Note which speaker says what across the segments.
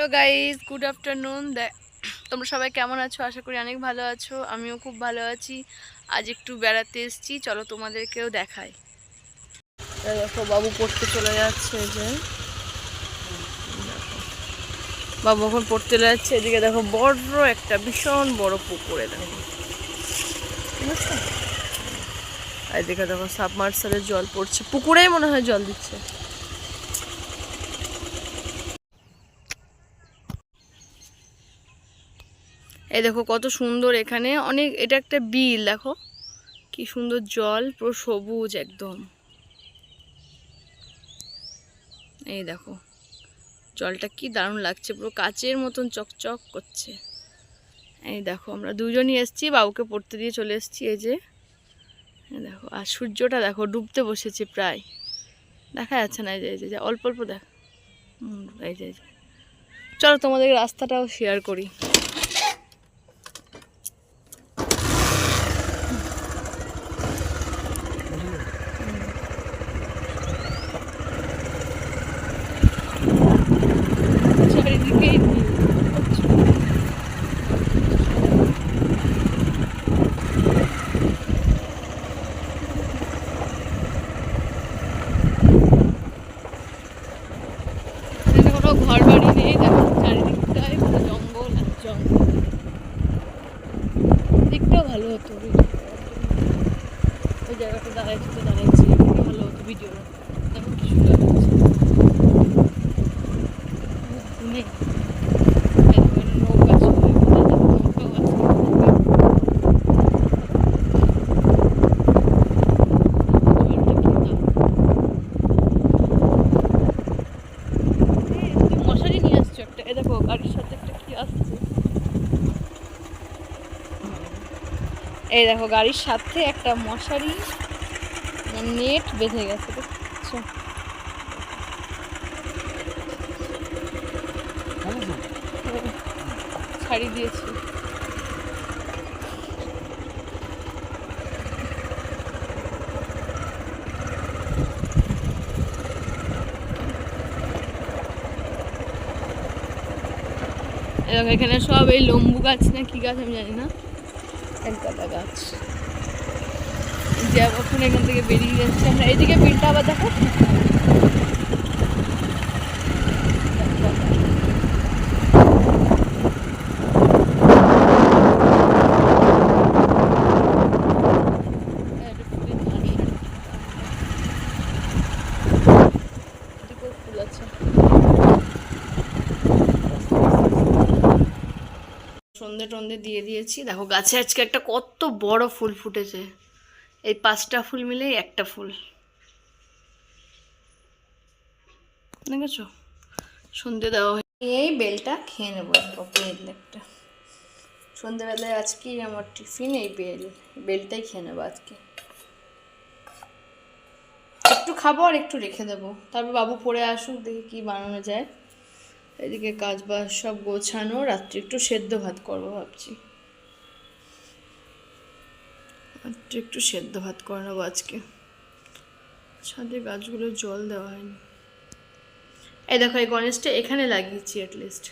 Speaker 1: Hello guys good afternoon তোমরা সবাই কেমন আছো? আশা করি অনেক ভালো আছো। আমিও খুব ভালো আছি। আজ একটু বেড়াতে এসেছি। চলো তোমাদেরকেও দেখাই। দেখো, বাবু পড়তে চলে যাচ্ছে যে। বাবু এখন পড়তে যাচ্ছে। এদিকে দেখো, বড় একটা, ভীষণ বড় পুকুরে দেখো। আর এদিকে দেখো সাবমার্সালের জল পড়ছে। পুকুরেই মনে হয় জল দিচ্ছে। এই দেখো কত সুন্দর এখানে। অনেক, এটা একটা বিল, দেখো। কি সুন্দর জল, পুরো সবুজ একদম। এই দেখো, জলটা কি দারুণ লাগছে, পুরো কাচের মতন চকচক করছে। এই দেখো, আমরা দুজনই এসেছি, বাবুকে পড়তে দিয়ে চলে এসেছি, এই যে। দেখো, আর সূর্যটা দেখো, ডুবতে বসেছে প্রায়। দেখা যাচ্ছে না, এই যে অল্প অল্প দেখ। এই যে। চলো তোমাদের রাস্তাটাও শেয়ার করি। এখানে ঘর বাড়ি নেই, দেখো চারিদিকটাই পুরো জঙ্গল আর জঙ্গল দিকটাও ভালো হতো। ওই জায়গাটা দাঁড়াইছি তো দাঁড়াইছি ভালো হতো ভিডিও দেখো কি সুন্দর লাগছে নেই এখানে নৌকা ছিল এখানে নৌকাও আছে জলটা কি দারুণ। এই, তুমি মশারি নিয়ে আসছো একটা এ দেখো গাড়ির সাথে একটা কি আসছে এই দেখো গাড়ির সাথে একটা মশারি নেট বেঁধে গেছে দেখছ? ছাড়ি দিয়েছি। দেখো, এখানে সব এই লম্বু গাছ না কি গাছ আমি জানি না। একগাদা গাছ। যে এখন এখান থেকে বেরিয়ে যাচ্ছে আমরা। এইদিকে বিলটা আবার দেখো। ফুল আছে। সন্ধে টন্ধে দিয়ে দিয়েছি। দেখো গাছে আজকে একটা কত বড় ফুল ফুটেছে। এই পাঁচটা ফুল মিলেই একটা ফুল। দেখেছ? সন্ধে দেওয়া এই বেলটা খেয়ে নেব বেল একটা। সন্ধেবেলায় আজকে আমার টিফিন, এই বেল। বেলটাই খেয়ে নেব আজকে। একটু খাব আর একটু রেখে দেবো। তারপর বাবু পড়ে আসুক, দেখি কি বানানো যায়। এদিকে কাজ বাজ সব গোছানো, রাত্রি একটু সেদ্ধ ভাত করব ভাবছি। রাত্রি একটু সেদ্ধ ভাত করে নেব আজকে। ছাদে গাছগুলো জল দেওয়া হয়নি। এই দেখো, এই গণেশটা এখানে লাগিয়েছি অ্যাটলিস্ট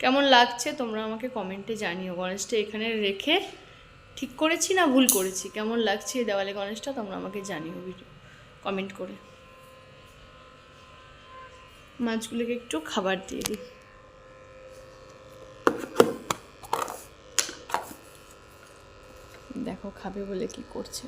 Speaker 1: কেমন লাগছে তোমরা আমাকে কমেন্টে জানিও। গণেশটা এখানে রেখে ঠিক করেছি না ভুল করেছি? কেমন লাগছে এই দেওয়ালে গণেশটা তোমরা আমাকে জানিও ভিডিও কমেন্ট করে। মাছগুলোকে একটু খাবার দিয়ে দিই। দেখো খাবে বলে কি করছে।